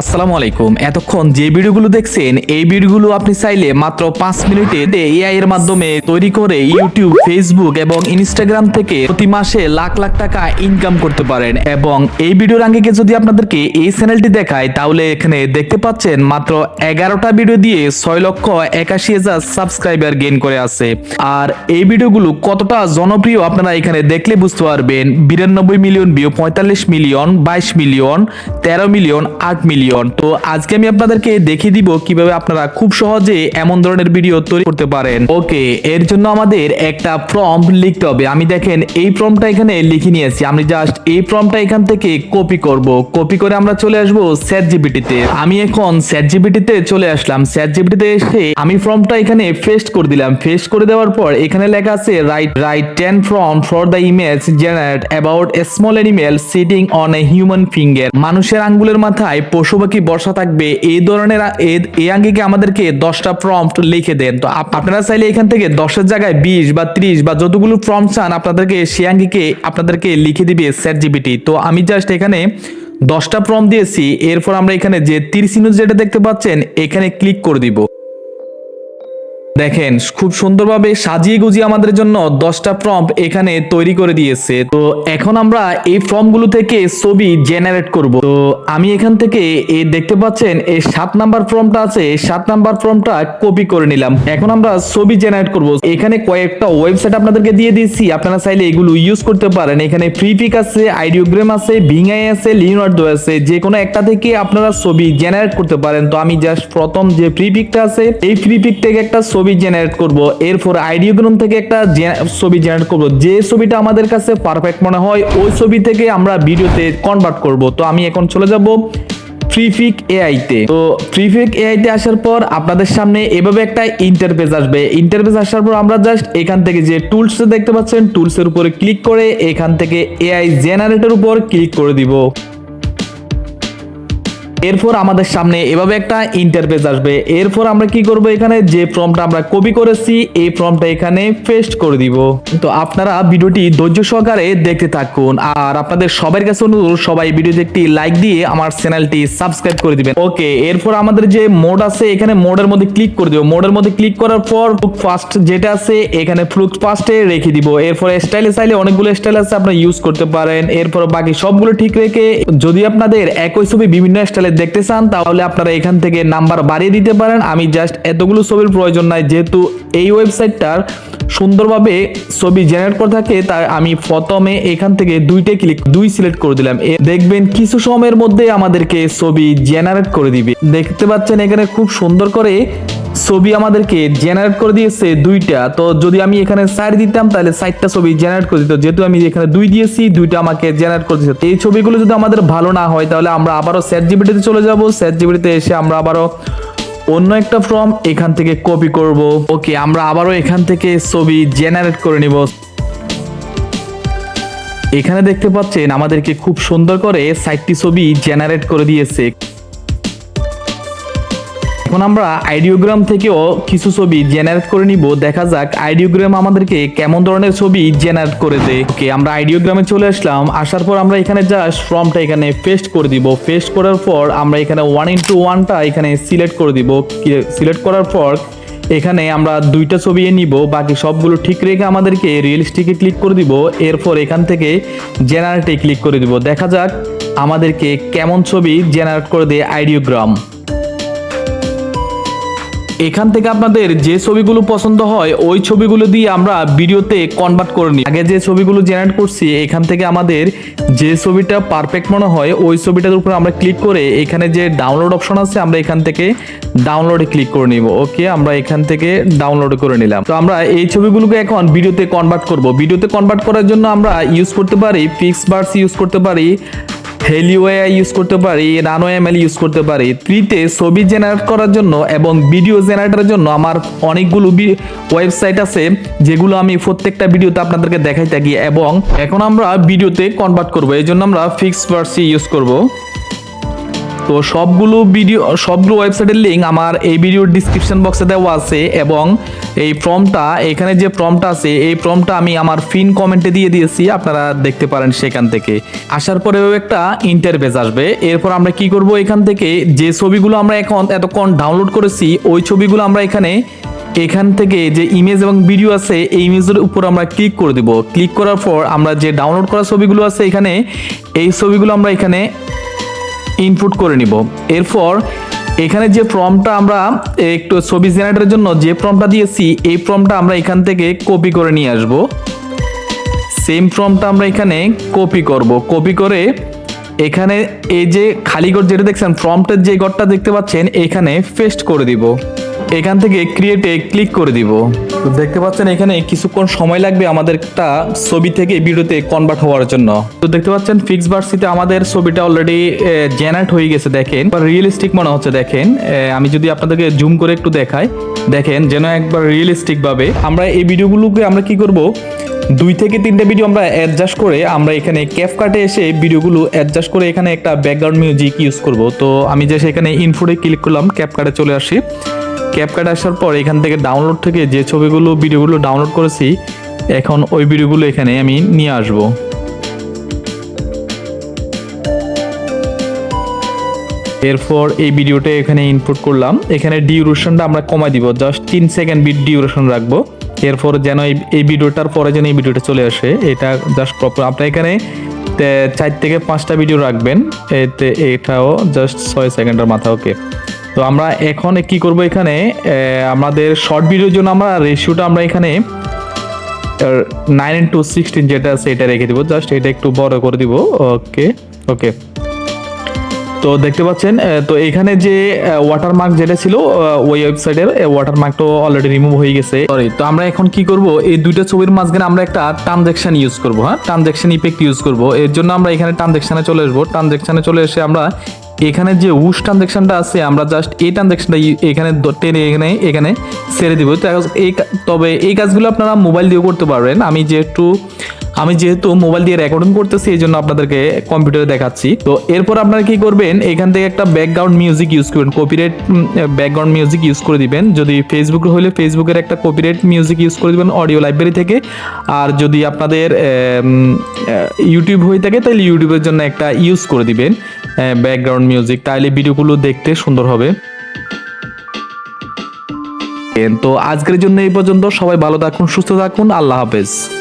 আসসালামু আলাইকুম। এতক্ষণ যে ভিডিওগুলো দেখছেন, এই ভিডিওগুলো আপনি চাইলে মাত্র পাঁচ মিনিটে এআই এর মাধ্যমে তৈরি করে ইউটিউব ফেসবুক এবং ইনস্টাগ্রাম থেকে প্রতি মাসে লাখ লাখ টাকা ইনকাম করতে পারেন। এবং এই ভিডিওর আগে যদি আপনাদেরকে এই চ্যানেলটি দেখায়, তাহলে এখানে দেখতে পাচ্ছেন মাত্র এগারোটা ভিডিও দিয়ে ছয় লক্ষ একাশি হাজার সাবস্ক্রাইবার গেইন করে আছে। আর এই ভিডিওগুলো কতটা জনপ্রিয় আপনারা এখানে দেখলে বুঝতে পারবেন। বিরানব্বই মিলিয়ন ভিউ পঁয়তাল্লিশ মিলিয়ন বাইশ মিলিয়ন তেরো মিলিয়ন আট মিলিয়ন তো আজকে আমি আপনাদেরকে দেখিয়ে দিব কীভাবে আপনারা খুব সহজে এমন ধরনের ভিডিও তৈরি করতে পারেন। ওকে এর জন্য আমাদের একটা ফর্ম লিখতে হবে। আমি দেখেন, এই ফর্মটা এখানে লিখে নিয়েছি। আমি জাস্ট এই ফর্মটা এখান থেকে কপি করব। কপি করে আমরা চলে আসব স্যাট জিবিটিতে আমি এখন স্যাট জিবিটিতে চলে আসলাম। স্যাট জিবিটিতে এসে আমি ফর্মটা এখানে পেস্ট করে দিলাম। পেস্ট করে দেওয়ার পর এখানে লেখা আছে write write ten form for the image generate about a small animal sitting on a human finger মানুষের আঙ্গুলের মাথায় পশু পাখি বর্ষা থাকবে, এই ধরনের এই আঙ্গিকে আমাদেরকে দশটা প্রম্পট লিখে দেন। তো আপ- আপনারা চাইলে এখান থেকে দশের জায়গায় বিশ বা ত্রিশ বা যতগুলো প্রম্পট চান, আপনাদেরকে সে আঙ্গিকে আপনাদেরকে লিখে দিবে স্যার জিবিটি তো আমি জাস্ট এখানে দশটা প্রম দিয়েছি, এরপর আমরা এখানে যে তিরিশ চিহ্ন যেটা দেখতে পাচ্ছেন, এখানে ক্লিক করে দিব। দেখেন, খুব সুন্দরভাবে সাজিয়ে গুজিয়ে আমাদের জন্য দশটা প্রম্পট এখানে তৈরি করে দিয়েছে। তো এখন আমরা এই ফর্মগুলো থেকে ছবি জেনারেট করব। তো আমি এখান থেকে এই দেখতে পাচ্ছেন, এই সাত নাম্বার ফর্মটা আছে সাত নাম্বার ফর্মটা কপি করে নিলাম। এখন আমরা ছবি জেনারেট করব। এখানে কয়েকটা ওয়েবসাইট আপনাদেরকে দিয়ে দিয়েছি। আপনারা চাইলে এগুলো ইউজ করতে পারেন। এখানে ফ্রি পিক আছে আইডিওগ্রাম আছে ভিঙাই আছে লিওনার্ডো আছে। যে কোনো একটা থেকে আপনারা ছবি জেনারেট করতে পারেন। তো আমি জাস্ট প্রথম যে ফ্রি পিকটা আছে, এই ফ্রি পিক থেকে একটা ছবি জেনারেট করব। এরপর আইডিওগ্রাম থেকে একটা ছবি জেনারেট করব। যে ছবিটা আমাদের কাছে পারফেক্ট মনে হয়, ওই ছবি থেকে আমরা ভিডিওতে কনভার্ট করব। তো আমি এখন চলে যাব ফ্রিফিক এআইতে তো। ফ্রিফিক এআইতে আসার পর আপনাদের সামনে এভাবে একটা ইন্টারফেস আসবে। ইন্টারফেস আসার পর আমরা জাস্ট এখান থেকে যে টুলস দেখতে পাচ্ছেন টুলসের উপরে ক্লিক করে এখান থেকে এআই জেনারেটর উপর ক্লিক করে দিব। এরপর আমাদের সামনে এভাবে একটা ইন্টারফেস আসবে। এরপর আমরা কি করব এখানে? যে ফর্মটা আমরা কপি করেছি, এই ফর্মটা এখানে পেস্ট করে দিব। তো আপনারা ভিডিওটি ধৈর্য সহকারে দেখতে থাকুন। আর আপনাদের সবার কাছে অনুরোধ, সবাই ভিডিওতে একটি লাইক দিয়ে আমার চ্যানেলটি সাবস্ক্রাইব করে দিবেন। ওকে, এরপর আমাদের যে মোড আছে, এখানে মোডের মধ্যে ক্লিক করে দিব। মোডের মধ্যে ক্লিক করার পর ফার্স্ট যেটা আছে, এখানে ফ্লুক ফার্স্টে রেখে দিব। এরপর স্টাইলে চাইলে অনেকগুলো স্টাইল আছে আপনারা ইউজ করতে পারেন। এরপর বাকি সবগুলো ঠিক রেখে যদি আপনাদের একই ছবি বিভিন্ন স্টাইলে দেখতে চান, তাহলে আপনারা এখান থেকে নাম্বার বাড়িয়ে দিতে পারেন। আমি জাস্ট এতগুলো ছবির প্রয়োজন নাই, যেহেতু এই ওয়েবসাইটটার সুন্দরভাবে ছবি জেনারেট করে থাকে, তাই আমি প্রথমে এখান থেকে দুইটা ক্লিক দুই সিলেক্ট করে দিলাম। দেখবেন কিছু সময়ের মধ্যে আমাদেরকে ছবি জেনারেট করে দিবে। দেখতে পাচ্ছেন এখানে খুব সুন্দর করে ছবি আমাদেরকে জেনারেট করে দিয়েছে দুইটা। তো যদি আমি এখানে চার দিতাম, তাহলে চারটা ছবি জেনারেট করে দিত। যেহেতু আমি এখানে দুই দিয়েছি, দুইটা আমাকে জেনারেট করে দিচ্ছে এই ছবিগুলো যদি আমাদের ভালো না হয়, তাহলে আমরা আবারও স্যাট জিবিটিতে চলে যাব। স্যাট জিবিটিতে এসে আমরা আবারও অন্য একটা ফর্ম এখান থেকে কপি করব। ওকে আমরা আবারও এখান থেকে ছবি জেনারেট করে নিব। এখানে দেখতে পাচ্ছেন, আমাদেরকে খুব সুন্দর করে সাইটটি ছবি জেনারেট করে দিয়েছে। এখন আমরা আইডিওগ্রাম থেকেও কিছু ছবি জেনারেট করে নিব। দেখা যাক আইডিওগ্রাম আমাদেরকে কেমন ধরনের ছবি জেনারেট করে দেয়। ওকে, আমরা আইডিওগ্রামে চলে আসলাম। আসার পর আমরা এখানে জাস্ট ফর্মটা এখানে পেস্ট করে দিব। পেস্ট করার পর আমরা এখানে ওয়ান ইন্টু ওয়ানটা এখানে সিলেক্ট করে দিব। সিলেক্ট করার পর এখানে আমরা দুইটা ছবি নিব। বাকি সবগুলো ঠিক রেখে আমাদেরকে রিয়েলিস্টিকে ক্লিক করে দিব। এরপর এখান থেকে জেনারেটে ক্লিক করে দিব। দেখা যাক আমাদেরকে কেমন ছবি জেনারেট করে দেয় আইডিওগ্রাম। এখান থেকে আপনাদের যে ছবিগুলো পছন্দ হয়, ওই ছবিগুলো দিয়ে আমরা ভিডিওতে কনভার্ট করে নিই। আগে যে ছবিগুলো জেনারেট করছি, এখান থেকে আমাদের যে ছবিটা পারফেক্ট মনে হয়, ওই ছবিটার উপর আমরা ক্লিক করে এখানে যে ডাউনলোড অপশন আছে, আমরা এখান থেকে ডাউনলোডে ক্লিক করে নিব। ওকে আমরা এখান থেকে ডাউনলোড করে নিলাম। তো আমরা এই ছবিগুলোকে এখন ভিডিওতে কনভার্ট করব। ভিডিওতে কনভার্ট করার জন্য আমরা ইউজ করতে পারি ফিক্স বার্স ইউজ করতে পারি হেলিওয়ে ইউজ করতে পারি নানো এমএল ইউজ করতে পারি। থ্রিতে ছবি জেনারেট করার জন্য এবং ভিডিও জেনারেটের জন্য আমার অনেকগুলো ওয়েবসাইট আছে, যেগুলো আমি প্রত্যেকটা ভিডিওতে আপনাদেরকে দেখাই থাকি। এবং এখন আমরা ভিডিওতে কনভার্ট করব। এই জন্য আমরা ফিক্স ভার্সি ইউজ করব। তো সবগুলো ভিডিও সবগুলো ওয়েবসাইটের লিঙ্ক আমার এই ভিডিওর ডিসক্রিপশন বক্সে দেওয়া আছে এবং এই ফর্মটা এখানে যে ফর্মটা আছে, এই ফর্মটা আমি আমার ফিন কমেন্টে দিয়ে দিয়েছি, আপনারা দেখতে পারেন সেখান থেকে। আসার পরেও একটা ইন্টারভেস আসবে। এরপর আমরা কি করব এখান থেকে? যে ছবিগুলো আমরা এখন এতক্ষণ ডাউনলোড করেছি, ওই ছবিগুলো আমরা এখানে, এখান থেকে যে ইমেজ এবং ভিডিও আছে, এই ইমেজের উপর আমরা ক্লিক করে দিব। ক্লিক করার পর আমরা যে ডাউনলোড করা ছবিগুলো আছে এখানে, এই ছবিগুলো আমরা এখানে ইনপুট করে নিব। এরপর এখানে যে ফর্মটা আমরা একটু ছবি জেনারেটরের জন্য যে ফর্মটা দিয়েছি, এই ফর্মটা আমরা এখান থেকে কপি করে নিয়ে আসব। সেম ফর্মটা আমরা এখানে কপি করব। কপি করে এখানে এই যে খালি ঘর যেটা দেখছেন ফর্মটার যে ঘরটা দেখতে পাচ্ছেন, এখানে পেস্ট করে দিব। এখান থেকে ক্রিয়েটে ক্লিক করে দিব। তো দেখতে পাচ্ছেন এখানে কিছুক্ষণ সময় লাগবে আমাদের একটা ছবি থেকে ভিডিওতে কনভার্ট হওয়ার জন্য। তো দেখতে পাচ্ছেন ফিক্স ভার্সিতে আমাদের ছবিটা অলরেডি জেনারেট হয়ে গেছে, দেখেন। বা রিয়েলিস্টিক মনে হচ্ছে, দেখেন। আমি যদি আপনাদেরকে জুম করে একটু দেখাই, দেখেন যেন একবার রিয়েলিস্টিক ভাবে। আমরা এই ভিডিওগুলোকে আমরা কি করব? দুই থেকে তিনটে ভিডিও আমরা অ্যাডজাস্ট করে আমরা এখানে ক্যাপ কাটে এসে ভিডিওগুলো অ্যাডজাস্ট করে এখানে একটা ব্যাকগ্রাউন্ড মিউজিক ইউজ করব। তো আমি যে সেখানে ইনফোতে ক্লিক করলাম ক্যাপ কাটে চলে আসি। ক্যাপ কাটে আসার পর এখান থেকে ডাউনলোড থেকে যে ছবিগুলো ভিডিওগুলো ডাউনলোড করেছি, এখন ওই ভিডিওগুলো এখানে আমি নিয়ে আসব। এরপর এই ভিডিওটা এখানে ইনপুট করলাম। এখানে ডিউরেশনটা আমরা কমাই দিব জাস্ট তিন সেকেন্ড বিট ডিউরেশন রাখব। এরপর যেন এই ভিডিওটার পরে যেন এই ভিডিওটা চলে আসে, এটা জাস্ট প্রপার আপনার এখানে চার থেকে পাঁচটা ভিডিও রাখবেন, এতে এটাও জাস্ট ছয় সেকেন্ডের মাথা ওকে তো আমরা এখন কি করব এখানে? আমাদের শর্ট ভিডিওর জন্য আমরা রেশিওটা আমরা এখানে নাইন ইন্টু সিক্সটিন যেটা আছে এটা রেখে দিব। জাস্ট এটা একটু বড় করে দিব। ওকে ওকে তো দেখতে পাচ্ছেন তো এখানে যে ওয়াটারমার্ক যেটা ছিল ওই ওয়েবসাইটের ওয়াটারমার্ক তো অলরেডি রিমুভ হয়ে গেছে। সরি তো আমরা এখন কি করব? এই দুইটা ছবির মাঝখানে আমরা একটা ট্রানজ্যাকশন ইউজ করব হ্যাঁ? ট্রানজ্যাকশন ইফেক্ট ইউজ করব। এর জন্য আমরা এখানে ট্রানজ্যাকশনে চলে আসব। ট্রানজ্যাকশনে চলে এসে আমরা এখানে যে উস ট্রানজেকশনটা আছে, আমরা জাস্ট এই ট্রানজেকশনটা এখানে টেনে এখানে এখানে ছেড়ে দিব। এই তবে এই কাজগুলো আপনারা মোবাইল দিয়েও করতে পারবেন। আমি যেহেতু আমি যেহেতু মোবাইল দিয়ে রেকর্ডিং করতেছি, এই জন্য আপনাদেরকে কম্পিউটারে দেখাচ্ছি। তো এরপর আপনারা কি করবেন? এখান থেকে একটা ব্যাকগ্রাউন্ড মিউজিক ইউজ করবেন কপিরাইট ব্যাকগ্রাউন্ড মিউজিক ইউজ করে দিবেন। যদি ফেসবুক হলে ফেসবুকের একটা কপিরাইট মিউজিক ইউজ করে দিবেন অডিও লাইব্রেরি থেকে। আর যদি আপনাদের ইউটিউব হয়ে থাকে, তাহলে ইউটিউবের জন্য একটা ইউজ করে দিবেন। ব্যাকগ্রাউন্ড মিউজিক তাহলে ভিডিওগুলো দেখতে সুন্দর হবে। তো আজকের জন্য এই পর্যন্ত, সবাই ভালো থাকুন, সুস্থ থাকুন, আল্লাহ হাফেজ।